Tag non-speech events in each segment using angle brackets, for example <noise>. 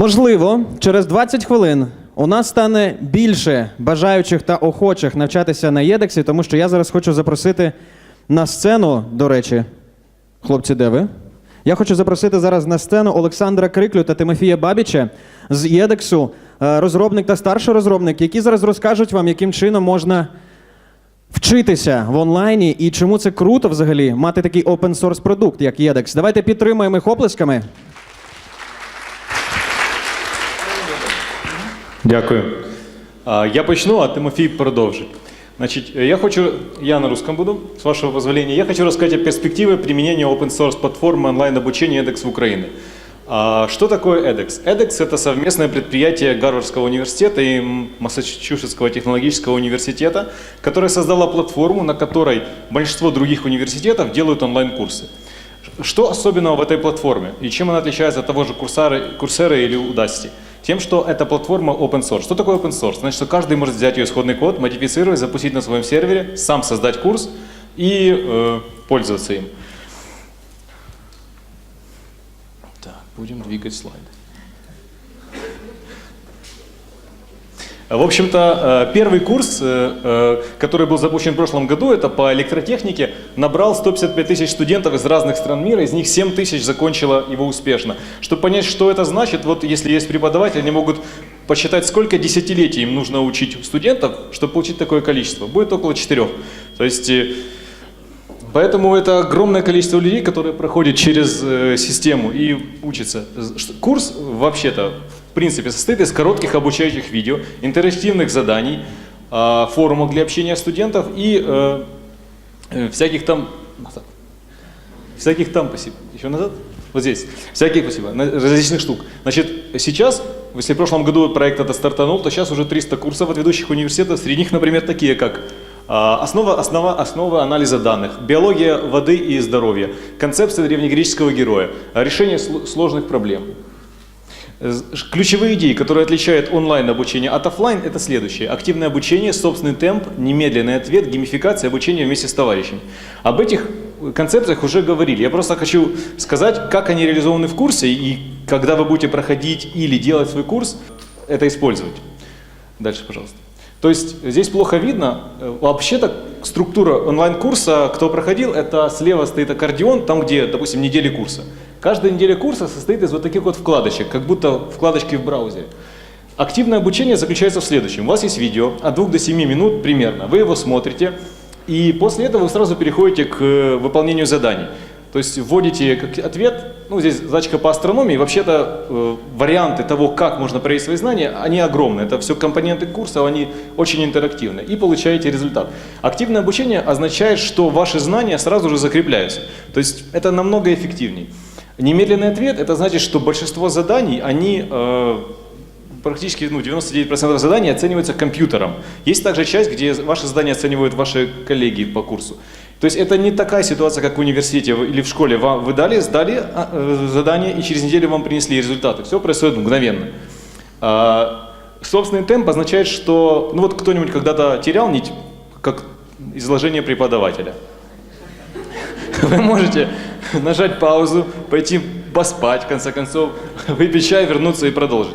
Можливо, через 20 хвилин у нас стане більше бажаючих та охочих навчатися на єдексі, тому що я зараз хочу запросити на сцену, до речі, хлопці, де ви? Я хочу запросити зараз на сцену Олександра Криклю та Тимофія Бабіча з єдексу, е, розробник та старший розробник, які зараз розкажуть вам, яким чином можна вчитися в онлайні і чому це круто взагалі мати такий open source продукт, як єдекс. Давайте підтримаємо їх оплесками. Дякую. А, Я почну, а Тимофій продовжить. Значит, я хочу, я на русском буду, с вашего позволения. Я хочу рассказать о перспективе применения open source платформы онлайн-обучения edX в Украине. А, Что такое edX? edX – это совместное предприятие Гарвардского университета и Массачусетского технологического университета, которое создало платформу, на которой большинство других университетов делают онлайн-курсы. Что особенного в этой платформе и чем она отличается от того же Курсара, Курсера или Udacity? Тем, что эта платформа open source. Что такое open source? Значит, что каждый может взять ее исходный код, модифицировать, запустить на своем сервере, сам создать курс и э, пользоваться им. Так, будем двигать слайды. В общем-то, э, первый курс, э, э, который был запущен в прошлом году, это по электротехнике, набрал 155 тысяч студентов из разных стран мира, из них 7 тысяч закончило его успешно. Чтобы понять, что это значит, вот если есть преподаватели, они могут посчитать, сколько десятилетий им нужно учить студентов, чтобы получить такое количество. Будет около 4. То есть Поэтому это огромное количество людей, которые проходят через э, систему и учатся. Курс вообще-то, в принципе, состоит из коротких обучающих видео, интерактивных заданий, а, форумов для общения студентов и э, э, всяких там... назад. Всяких там, спасибо. Еще назад? Вот здесь. Всяких, спасибо. Различных штук. Значит, сейчас, если в прошлом году проект это стартанул, то сейчас уже 300 курсов от ведущих университетов. Среди них, например, такие как а, Основа, основа, основа анализа данных, биология воды и здоровья, концепция древнегреческого героя, решение сл- сложных проблем. Ш- Ключевые идеи, которые отличают онлайн обучение от офлайн, это следующее. Активное обучение, собственный темп, немедленный ответ, геймификация, обучение вместе с товарищами. Об этих э, концепциях уже говорили. Я просто хочу сказать, как они реализованы в курсе и когда вы будете проходить или делать свой курс, это использовать. Дальше, пожалуйста. То есть здесь плохо видно. Э, Вообще-то структура онлайн-курса, кто проходил, это слева стоит аккордеон, там где, допустим, недели курса. Каждая неделя курса состоит из вот таких вот вкладочек, как будто вкладочки в браузере. Активное обучение заключается в следующем. У вас есть видео от 2 до 7 минут примерно. Вы его смотрите, и после этого вы сразу переходите к э, выполнению заданий. То есть вводите ответ, ну здесь задачка по астрономии, вообще-то э, варианты того, как можно проверить свои знания, они огромные. Это все компоненты курса, они очень интерактивны. И получаете результат. Активное обучение означает, что ваши знания сразу же закрепляются. То есть это намного эффективнее. Немедленный ответ, это значит, что большинство заданий, они э, практически ну, 99% заданий оцениваются компьютером. Есть также часть, где ваши задания оценивают ваши коллеги по курсу. То есть это не такая ситуация, как в университете или в школе. Вам, вы дали, сдали а, э, задание, и через неделю вам принесли результаты. Все происходит мгновенно. А, собственный темп означает, что... Ну вот кто-нибудь когда-то терял нить, как изложение преподавателя. Вы можете нажать паузу, пойти поспать, в конце концов, выпить чай, вернуться и продолжить.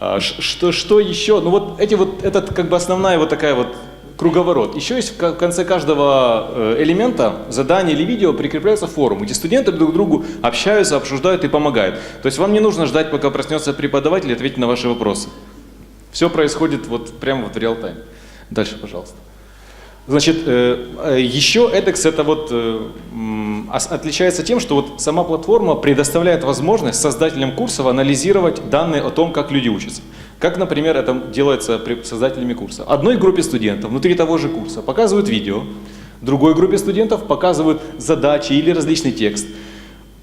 А, Что, что еще? Ну вот эти вот, это как бы основная вот такая вот круговорот. Еще есть в конце каждого э, элемента задания или видео прикрепляется форум, где студенты друг другу общаются, обсуждают и помогают. То есть вам не нужно ждать, пока проснется преподаватель и ответит на ваши вопросы. Все происходит вот прямо вот в реал-тайм. Дальше, пожалуйста. Значит, э, э, еще edX это вот э, отличается тем, что вот сама платформа предоставляет возможность создателям курсов анализировать данные о том, как люди учатся. Как, например, это делается при создателями курса. Одной группе студентов внутри того же курса показывают видео, другой группе студентов показывают задачи или различный текст.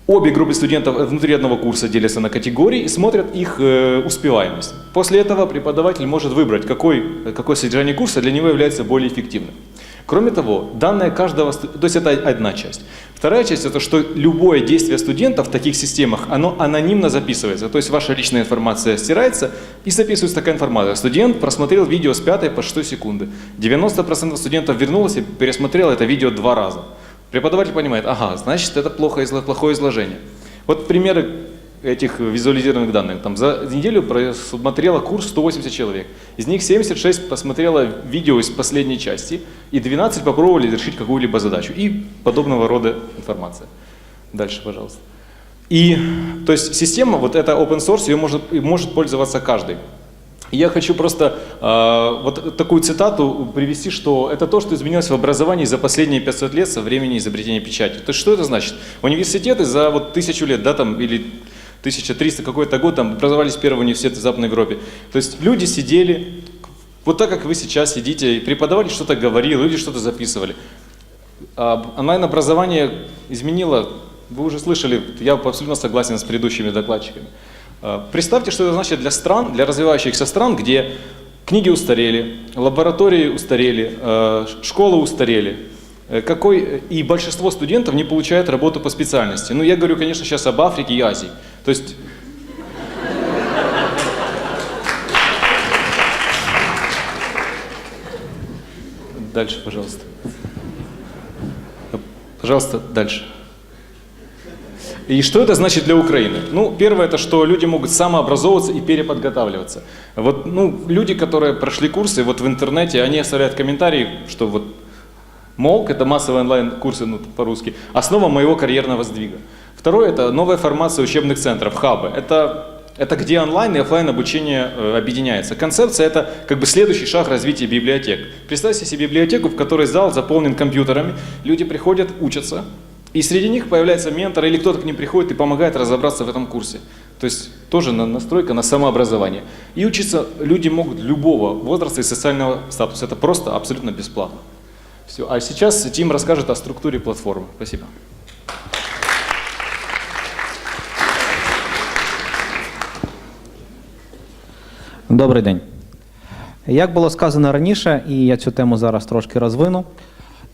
Обе группы студентов внутри одного курса делятся на категории и смотрят их э, успеваемость. После этого преподаватель может выбрать, какой, какое содержание курса для него является более эффективным. Кроме того, данные каждого, то есть это одна часть. Вторая часть это, что любое действие студента в таких системах, оно анонимно записывается. То есть ваша личная информация стирается и записывается такая информация. Студент просмотрел видео с 5 по 6 секунды. 90% студентов вернулось и пересмотрел это видео два раза. Преподаватель понимает, ага, значит это плохое изложение. Вот примеры этих визуализированных данных. Там за неделю посмотрело курс 180 человек. Из них 76 посмотрело видео из последней части, и 12 попробовали решить какую-либо задачу. И подобного рода информация. Дальше, пожалуйста. И, то есть, система, вот эта open source, ее может, может пользоваться каждый. Я хочу просто э, вот такую цитату привести, что это то, что изменилось в образовании за последние 500 лет со времени изобретения печати. То есть что это значит? Университеты за вот тысячу лет, да, там, или 1300 какой-то год, там образовались первые университеты в Западной Европе. То есть люди сидели, вот так, как вы сейчас сидите, и преподаватель что-то говорил, люди что-то записывали. А онлайн-образование изменило, вы уже слышали, я абсолютно согласен с предыдущими докладчиками. А, Представьте, что это значит для стран, для развивающихся стран, где книги устарели, лаборатории устарели, э, школы устарели, какой, и большинство студентов не получает работу по специальности. Ну, я говорю, конечно, сейчас об Африке и Азии. То есть Дальше, пожалуйста. Пожалуйста, дальше. И что это значит для Украины? Ну, первое, это что люди могут самообразовываться и переподготавливаться. Вот, ну, люди, которые прошли курсы вот в интернете, они оставляют комментарии, что вот МОЛК, это массовые онлайн-курсы ну, по-русски, основа моего карьерного сдвига. Второе, это новая формация учебных центров, хабы. Это, это где онлайн и офлайн обучение э, объединяется. Концепция это как бы следующий шаг развития библиотек. Представьте себе библиотеку, в которой зал заполнен компьютерами, люди приходят, учатся, и среди них появляется ментор или кто-то к ним приходит и помогает разобраться в этом курсе. То есть тоже на- настройка на самообразование. И учиться люди могут любого возраста и социального статуса. Это просто абсолютно бесплатно. Все. А сейчас Тим расскажет о структуре платформы. Спасибо. Добрий день. Як було сказано раніше, і я цю тему зараз трошки розвину,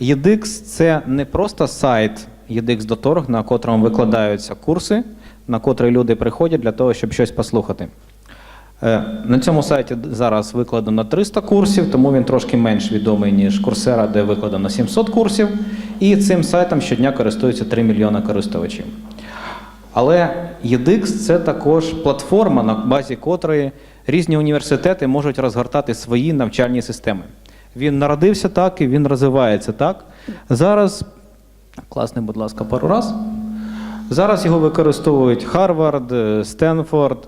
EDX – це не просто сайт edX.org, на котрому викладаються курси, на котрий люди приходять для того, щоб щось послухати. Е, На цьому сайті зараз викладено 300 курсів, тому він трошки менш відомий, ніж Coursera, де викладено 700 курсів. І цим сайтом щодня користуються 3 мільйони користувачів. Але EDX – це також платформа, на базі котрої різні університети можуть розгортати свої навчальні системи. Він народився так і він розвивається так. Зараз, класний, будь ласка, пару раз. Зараз його використовують Харвард, е, Стенфорд,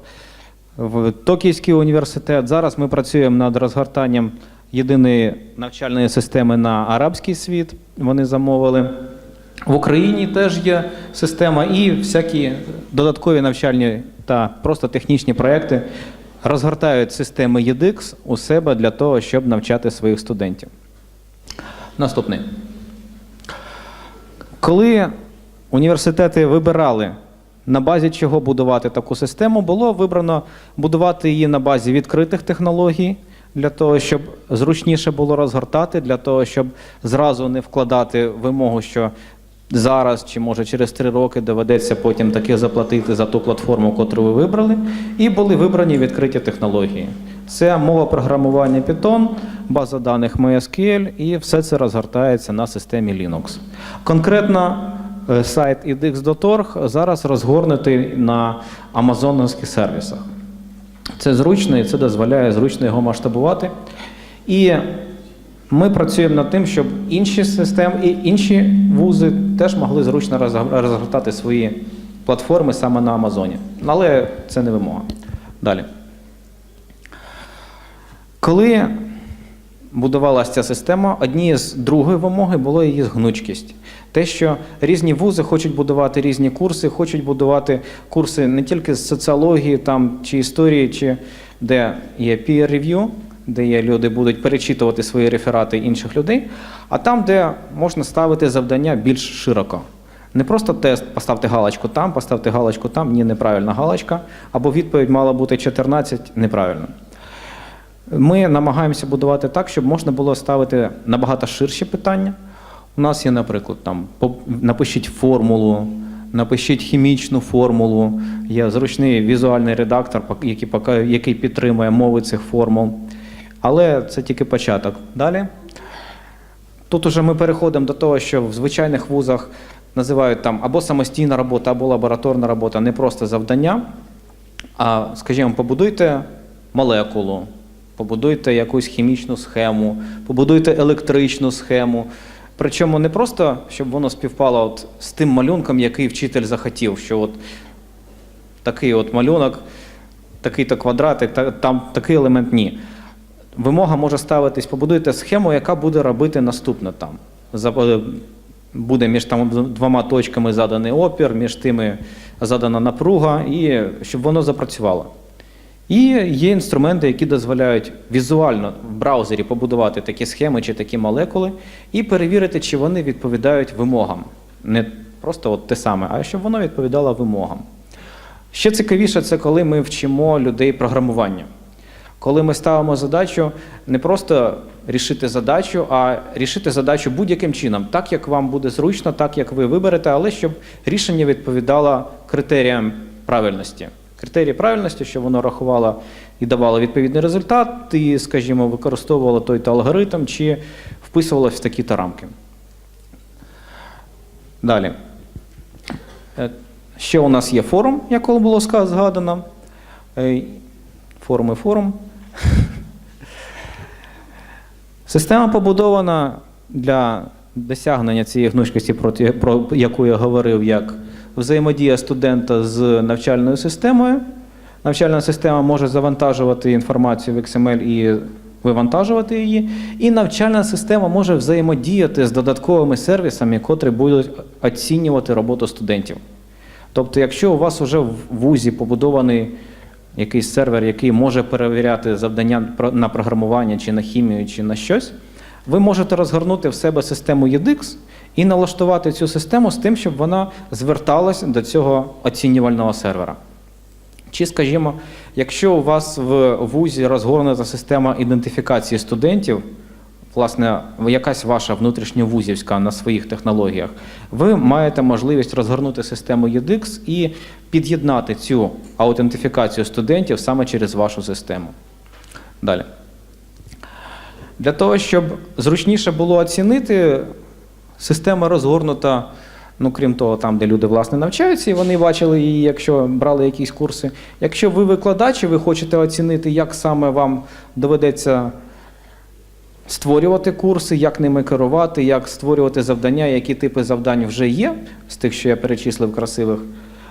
в- Токійський університет. Зараз ми працюємо над розгортанням єдиної навчальної системи на арабський світ. Вони замовили. В Україні теж є система, і всякі додаткові навчальні та просто технічні проекти розгортають системи EDX у себе для того, щоб навчати своїх студентів. Наступний. Коли університети вибирали, на базі чого будувати таку систему, було вибрано будувати її на базі відкритих технологій, для того, щоб зручніше було розгортати, для того, щоб зразу не вкладати вимогу, що зараз чи може через три роки доведеться потім таки заплатити за ту платформу, яку ви вибрали, і були вибрані відкриті технології. Це мова програмування Python, база даних MySQL, і все це розгортається на системі Linux. Конкретно сайт edX.org зараз розгорнутий на амазоновських сервісах. Це зручно і це дозволяє зручно його масштабувати. І ми працюємо над тим, щоб інші системи і інші вузи теж могли зручно розгортати свої платформи саме на Амазоні. Але це не вимога. Далі. Коли будувалася ця система, однією з другої вимоги було її гнучкість. Те, що різні вузи хочуть будувати різні курси, хочуть будувати курси не тільки з соціології там, чи історії, чи де є peer review, де є люди будуть перечитувати свої реферати інших людей, а там, де можна ставити завдання більш широко. Не просто тест, поставте галочку там, поставте галочку там, ні, неправильна галочка, або відповідь мала бути 14 неправильно. Ми намагаємося будувати так, щоб можна було ставити набагато ширші питання. У нас є, наприклад, там напишіть формулу, напишіть хімічну формулу, є зручний візуальний редактор, який, підтримує мови цих формул. Але це тільки початок. Далі. Тут уже ми переходимо до того, що в звичайних вузах називають там або самостійна робота, або лабораторна робота, не просто завдання. А, скажімо, побудуйте молекулу, побудуйте якусь хімічну схему, побудуйте електричну схему. Причому не просто, щоб воно співпало от з тим малюнком, який вчитель захотів, що от такий от малюнок, такий-то квадратик, та- там такий елемент ні. Вимога може ставитись, побудуйте схему, яка буде робити наступне там. Е, Буде між там двома точками заданий опір, між тими задана напруга, і щоб воно запрацювало. І є інструменти, які дозволяють візуально в браузері побудувати такі схеми чи такі молекули і перевірити, чи вони відповідають вимогам. Не просто от те саме, а щоб воно відповідало вимогам. Ще цікавіше, це коли ми вчимо людей програмування. Коли ми ставимо задачу не просто рішити задачу, а рішити задачу будь-яким чином, так як вам буде зручно, так як ви виберете, але щоб рішення відповідало критеріям правильності. Критерії правильності, щоб воно рахувало і давало відповідний результат, і, скажімо, використовувало той-то алгоритм чи вписувалося в такі-то рамки. Далі. Е, Ще у нас є форум, як було згадано. Е, Форум і форум. <laughs> Система побудована для досягнення цієї гнучкості, про яку я говорив, як взаємодія студента з навчальною системою. Навчальна система може завантажувати інформацію в XML і вивантажувати її. І навчальна система може взаємодіяти з додатковими сервісами, котрі будуть оцінювати роботу студентів. Тобто, якщо у вас вже в вузі побудований якийсь сервер, який може перевіряти завдання на програмування чи на хімію, чи на щось, ви можете розгорнути в себе систему EDX і налаштувати цю систему з тим, щоб вона зверталась до цього оцінювального сервера. Чи, скажімо, якщо у вас в вузі розгорнута система ідентифікації студентів, власне, якась ваша внутрішньовузівська на своїх технологіях, ви маєте можливість розгорнути систему EDX і під'єднати цю аутентифікацію студентів саме через вашу систему. Далі. Для того, щоб зручніше було оцінити, система розгорнута, ну крім того, там, де люди власне навчаються, і вони бачили її, якщо брали якісь курси. Якщо ви викладач і ви хочете оцінити, як саме вам доведеться створювати курси, як ними керувати, як створювати завдання, які типи завдань вже є, з тих, що я перечислив красивих.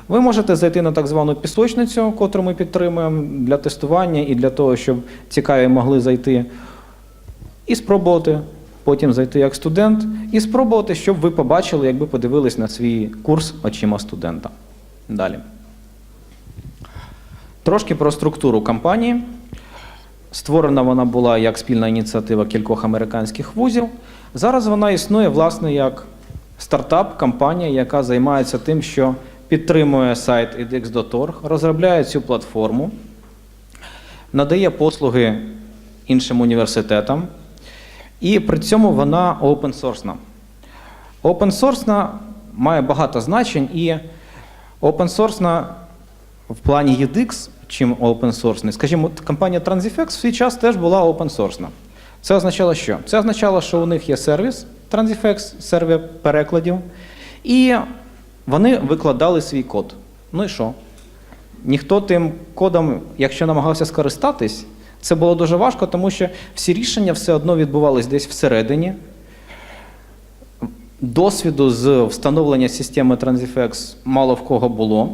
Ви можете зайти на так звану пісочницю, котру ми підтримуємо для тестування і для того, щоб цікаві могли зайти і спробувати. Потім зайти як студент і спробувати, щоб ви побачили, якби подивились на свій курс очима студента. Далі. Трошки про структуру кампанії. Створена вона була як спільна ініціатива кількох американських вузів. Зараз вона існує, власне, як стартап, компанія, яка займається тим, що підтримує сайт edX.org, розробляє цю платформу, надає послуги іншим університетам, і при цьому вона open source. Open source має багато значень, і open source в плані EDX, чим open source. Скажімо, компанія Transifex в свій час теж була open source. Це означало що? Це означало, що у них є сервіс Transifex, сервер перекладів, і вони викладали свій код. Ну і що? Ніхто тим кодом, якщо намагався скористатись, це було дуже важко, тому що всі рішення все одно відбувались десь всередині. Досвіду з встановлення системи Transifex мало в кого було.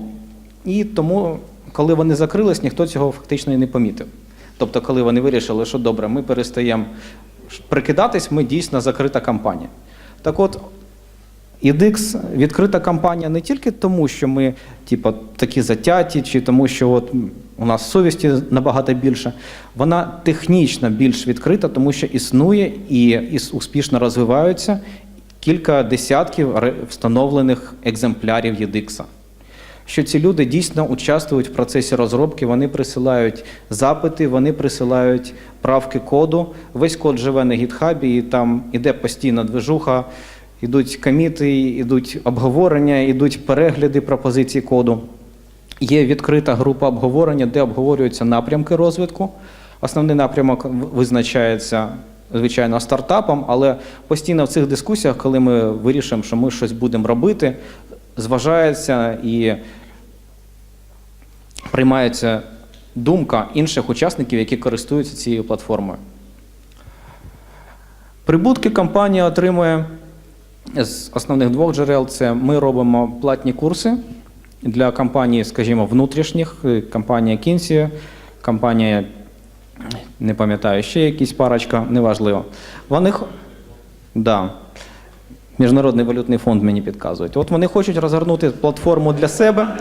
І тому, коли вони закрились, ніхто цього фактично і не помітив. Тобто, коли вони вирішили, що добре, ми перестаємо прикидатись, ми дійсно закрита кампанія. Так от, EDX відкрита кампанія не тільки тому, що ми типу, такі затяті, чи тому, що от у нас совісті набагато більше. Вона технічно більш відкрита, тому що існує і, успішно розвиваються кілька десятків встановлених екземплярів EDX. Що ці люди дійсно участвують в процесі розробки, вони присилають запити, вони присилають правки коду. Весь код живе на гітхабі, і там іде постійна движуха, ідуть коміти, ідуть обговорення, ідуть перегляди пропозицій коду. Є відкрита група обговорення, де обговорюються напрямки розвитку. Основний напрямок визначається звичайно, стартапом, але постійно в цих дискусіях, коли ми вирішимо, що ми щось будемо робити, зважається і приймається думка інших учасників, які користуються цією платформою. Прибутки компанія отримує з основних двох джерел: це ми робимо платні курси для компаній, скажімо, внутрішніх, е, компанія Kinsey, компанія, не пам'ятаю, ще якісь парочка, неважливо. Вони да. Міжнародний валютний фонд мені підказують. От вони хочуть розгорнути платформу для себе.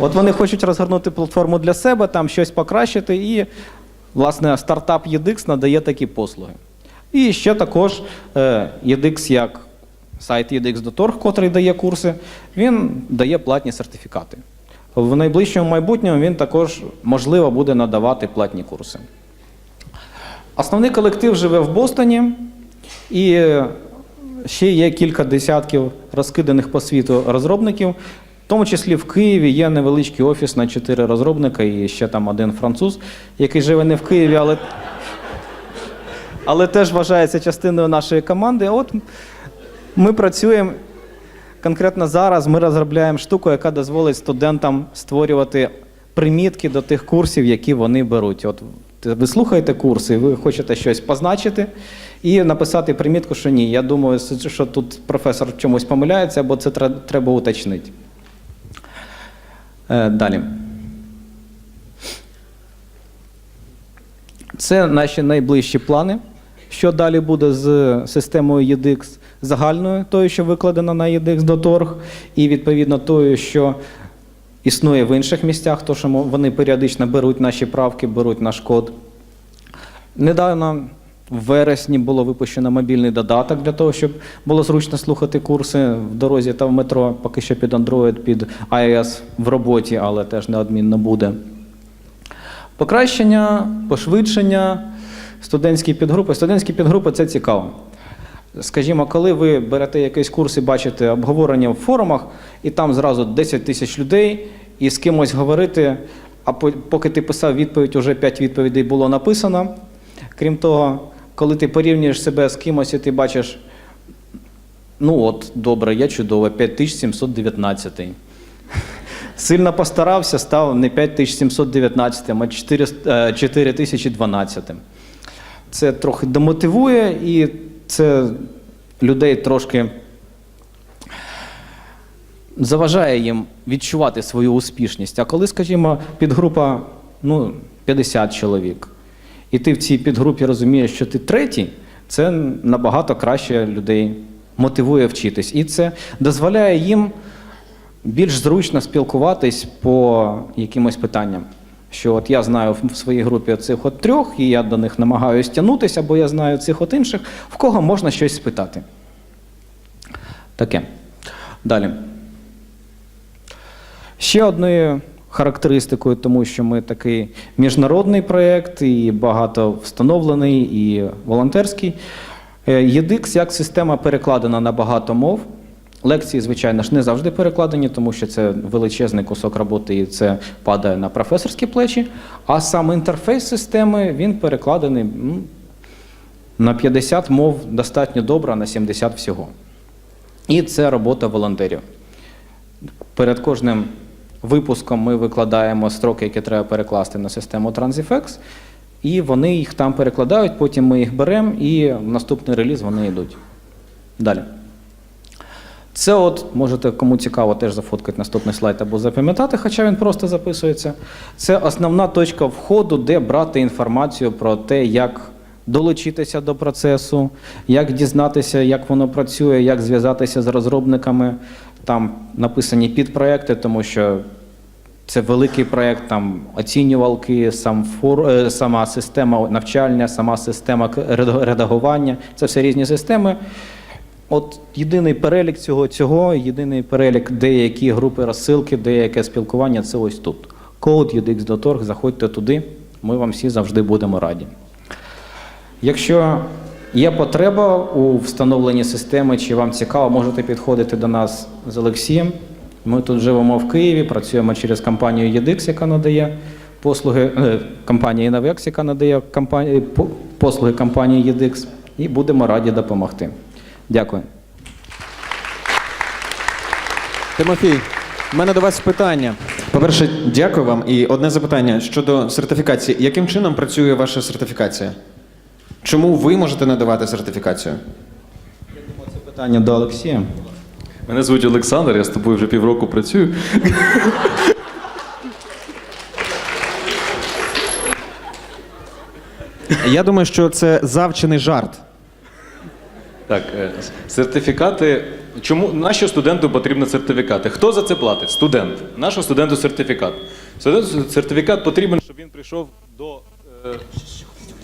От вони хочуть розгорнути платформу для себе, там щось покращити, і, власне, стартап EDX надає такі послуги. І ще також е, EDX як сайт EDX.org, котрий дає курси, він дає платні сертифікати. В найближчому майбутньому він також, можливо, буде надавати платні курси. Основний колектив живе в Бостоні, і е, ще є кілька десятків розкиданих по світу розробників. В тому числі в Києві є невеличкий офіс на чотири розробника і ще там один француз, який живе не в Києві, але, але теж вважається частиною нашої команди. От ми працюємо конкретно зараз. Ми розробляємо штуку, яка дозволить студентам створювати примітки до тих курсів, які вони беруть. От ви слухаєте курси, ви хочете щось позначити і написати примітку, що ні. Я думаю, що тут професор чомусь помиляється, або це треба уточнити. Е, Далі. Це наші найближчі плани. Що далі буде з системою EDX загальною, тою, що викладена на EDX.org, і відповідно тою, що існує в інших місцях, то що вони періодично беруть наші правки, беруть наш код. Недавно в вересні було випущено мобільний додаток для того, щоб було зручно слухати курси в дорозі та в метро, поки що під Android, під iOS в роботі, але теж неодмінно буде. Покращення, пошвидшення, студентські підгрупи. Студентські підгрупи це цікаво. Скажімо, коли ви берете якийсь курс і бачите обговорення в форумах, і там зразу 10 тисяч людей, і з кимось говорити, а поки ти писав відповідь, уже 5 відповідей було написано. Крім того, коли ти порівнюєш себе з кимось, і ти бачиш, ну от, добре, я чудово, 5719. Сильно постарався, став не 5719, а 4, е, 4012. Це трохи демотивує і це людей трошки заважає їм відчувати свою успішність. А коли, скажімо, підгрупа ну, 50 чоловік, і ти в цій підгрупі розумієш, що ти третій, це набагато краще людей мотивує вчитись. І це дозволяє їм більш зручно спілкуватись по якимось питанням. Що от я знаю в своїй групі цих от трьох, і я до них намагаюся тягнутися, бо я знаю цих от інших, в кого можна щось спитати. Таке. Далі. Ще одною характеристикою, тому що ми такий міжнародний проєкт, і багато встановлений, і волонтерський. Е, EDX як система перекладена на багато мов. Лекції, звичайно ж, не завжди перекладені, тому що це величезний кусок роботи і це падає на професорські плечі. А сам інтерфейс системи він перекладений на 50 мов достатньо добре, на 70 всього. І це робота волонтерів. Перед кожним випуском ми викладаємо строки, які треба перекласти на систему Transifex, і вони їх там перекладають, потім ми їх беремо і в наступний реліз вони йдуть. Далі. Це от, можете, кому цікаво, теж зафоткати наступний слайд або запам'ятати, хоча він просто записується. Це основна точка входу, де брати інформацію про те, як долучитися до процесу, як дізнатися, як воно працює, як зв'язатися з розробниками. Там написані підпроекти, тому що це великий проєкт, там оцінювалки, сам фор, е, сама система навчання, сама система редагування. Це все різні системи. От єдиний перелік цього, цього, єдиний перелік, деякі групи розсилки, деяке спілкування це ось тут. Code UDX.org, заходьте туди, ми вам всі завжди будемо раді. Якщо є потреба у встановленні системи, чи вам цікаво, можете підходити до нас з Олексієм. Ми тут живемо в Києві, працюємо через компанію ЄДИКС, яка надає послуги, е, компанія Innovex, яка надає компанії, послуги компанії ЄДИКС, і будемо раді допомогти. Дякую. Тимофій, в мене до вас питання. По-перше, дякую вам. І одне запитання щодо сертифікації. Яким чином працює ваша сертифікація? Чому ви можете надавати сертифікацію? Це питання до Олексія. Мене звуть Олександр, я з тобою вже півроку працюю. Я думаю, що це завчений жарт. Так, е, сертифікати. Чому нащо студенту потрібні сертифікати? Хто за це платить? Студент. Нащо студенту сертифікат? Студенту сертифікат потрібен, щоб він прийшов до е,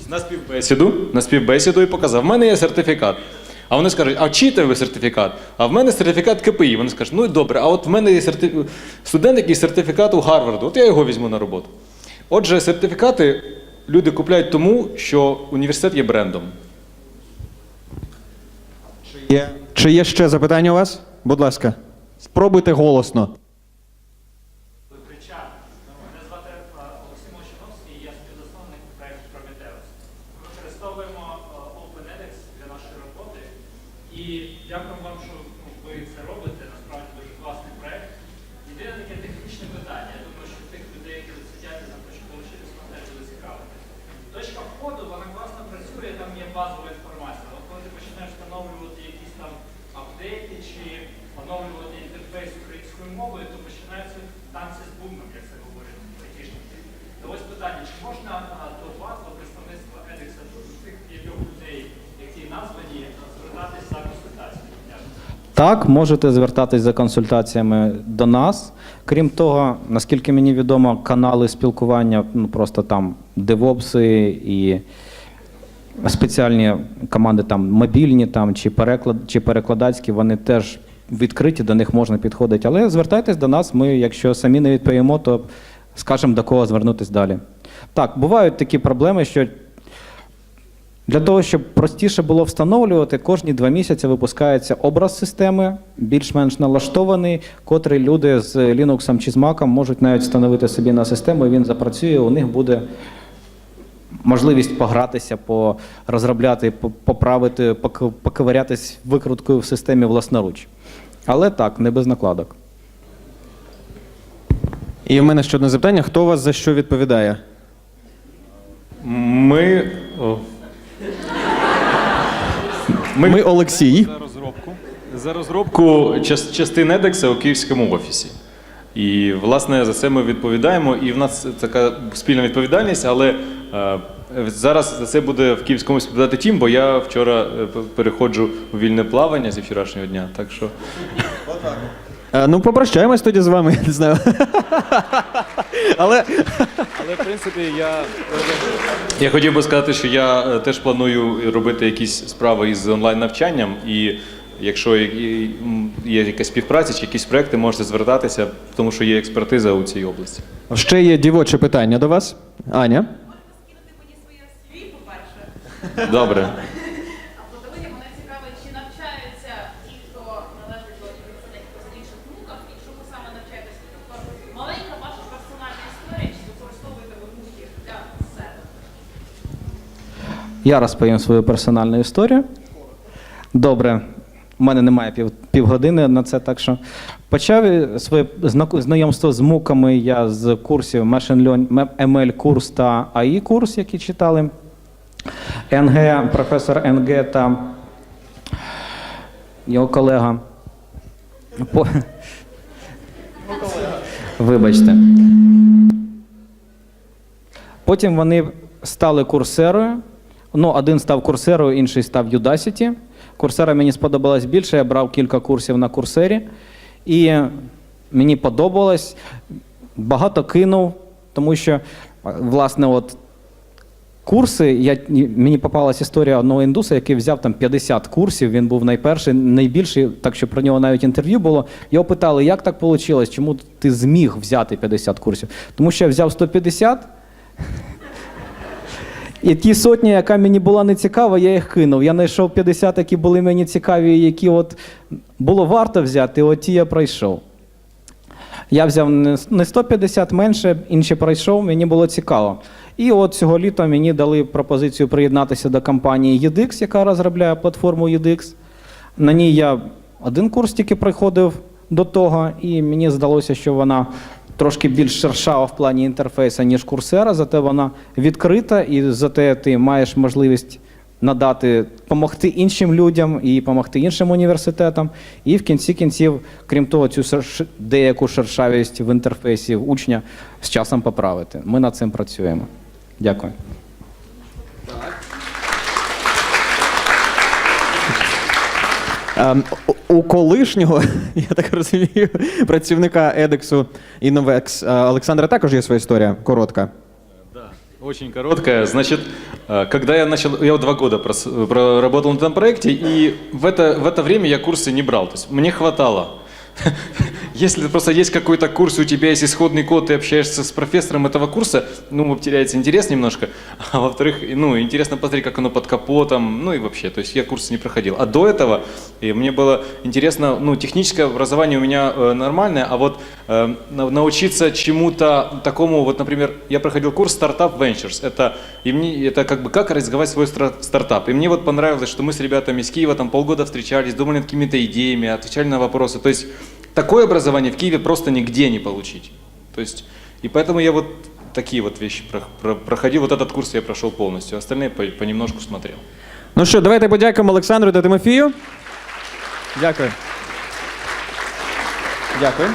на співбесіду, на співбесіду і показав: в мене є сертифікат. А вони скажуть, а чиїте ви сертифікат? А в мене сертифікат КПІ. Вони скажуть, ну і добре, а от в мене є сертиф... студент, який сертифікат у Гарварду, от я його візьму на роботу. Отже, сертифікати люди купляють тому, що університет є брендом. Чи є ще запитання у вас? Будь ласка, спробуйте голосно. Мене звати е, Олексій Молчановський, я співзасновник проєкту Prometheus. Ми використовуємо е, OpenEDX для нашої роботи. І дякуємо вам, що ну, ви це робите. Насправді дуже класний проєкт. Єдине таке технічне питання. Я думаю, що тих людей, які тут сидять і захочуть долучитися, вам теж буде цікавити. Точка входу, вона класно працює, там є базова інформація. Але коли ти починаєш встановлювати якісь там апдейти чи оновлювати інтерфейс українською мовою, то починаються танці з бубном, як це говорять айтішники. То ось питання, чи можна а, до вас, до представництва Едекса, до тих п'ятьох людей, які названі, а, звертатись за консультацією? Дякую. Так, можете звертатись за консультаціями до нас. Крім того, наскільки мені відомо, канали спілкування, ну просто там девопси і спеціальні команди, там мобільні там, чи, переклад, чи перекладацькі, вони теж відкриті, до них можна підходити. Але звертайтесь до нас, ми, якщо самі не відповімо, то скажемо до кого звернутися далі. Так, бувають такі проблеми, що для того, щоб простіше було встановлювати, кожні два місяці випускається образ системи, більш-менш налаштований, котрий люди з Linux чи з Mac можуть навіть встановити собі на систему, і він запрацює. У них буде можливість погратися, по- розробляти, по- поправити, пок- поковирятись викруткою в системі власноруч. Але так, не без накладок. І в мене ще одне запитання: хто у вас за що відповідає? Ми. О. Ми, Олексій. за розробку. За розробку час- частин Едекса у київському офісі. І, власне, за це ми відповідаємо. І в нас така спільна відповідальність, але е, зараз за це буде в київському офісі відповідати тім, бо я вчора е, переходжу у вільне плавання зі вчорашнього дня. Так що Е, ну, попрощаємось тоді з вами, <laughs> я не знаю. Але Але в принципі я. Я хотів би сказати, що я е, теж планую робити якісь справи із онлайн-навчанням, і якщо є- є- м, є якась співпраця чи якісь проекти, можете звертатися, тому що є експертиза у цій області. ще є дівоче питання до вас. Аня. скинути мені своє CV, по-перше. Добре. А по-друге, мене цікавить, чи навчаються ті, хто належить до університетів по інших муках, і чому саме навчаєтесь? Тобто маленька ваша персональна історія, чи використовуєте ви муки для себе? Я розповім свою персональну історію. Добре, у мене немає пів, півгодини на це, так що почав своє знайомство з муками я з курсів ML курс та AI курс, які читали. НГ, професор НГ та його колега. По... Вибачте. Потім вони стали курсерою. Ну, один став курсерою, інший став Udacity. Курсера мені сподобалась більше, я брав кілька курсів на курсері. І мені подобалось. Багато кинув, тому що, власне, от курси, я, мені попалась історія одного індуса, який взяв там 50 курсів. Він був найперший, найбільший, так що про нього навіть інтерв'ю було. Його питали, як так вийшло, чому ти зміг взяти 50 курсів? Тому що я взяв 150. І ті сотні, яка мені була не цікава, я їх кинув. Я знайшов 50, які були мені цікаві, які от було варто взяти, от ті я пройшов. Я взяв не не 150 менше, інші пройшов, мені було цікаво. І от цього літа мені дали пропозицію приєднатися до компанії EDX, яка розробляє платформу EDX. На ній я один курс тільки приходив до того, і мені здалося, що вона трошки більш шершава в плані інтерфейсу, ніж курсера, зате вона відкрита, і зате ти маєш можливість надати, допомогти іншим людям і допомогти іншим університетам. І в кінці кінців, крім того, цю шерш- деяку шершавість в інтерфейсі учня з часом поправити. Ми над цим працюємо. Дякую. у- У колишнього, <laughs> я так розумію, працівника Едексу Innovex е, Олександра також є своя історія коротка. Очень короткая. Значит, э, когда я начал, я вот два года прос- проработал на этом проекте, и в это, в это время я курсы не брал. То есть мне хватало. <laughs> Если просто есть какой-то курс, у тебя есть исходный код, ты общаешься с профессором этого курса, ну, теряется интерес немножко. <laughs> А во-вторых, ну, интересно посмотреть, как оно под капотом, ну и вообще, то есть я курсы не проходил. А до этого и мне было интересно, ну, техническое образование у меня э, нормальное, а вот э, на- научиться чему-то такому, вот, например, я проходил курс Startup Ventures, это, и мне, это как бы как развивать свой стартап. И мне вот понравилось, что мы с ребятами из Киева там полгода встречались, думали над какими-то идеями, отвечали на вопросы. То есть такое образование в Киеве просто нигде не получить. То есть, и поэтому я вот такие вот вещи про- про- проходил. Вот этот курс я прошел полностью, остальные по- понемножку смотрел. Ну що, давайте подякуємо Олександру та Тимофію. Дякую. Дякую.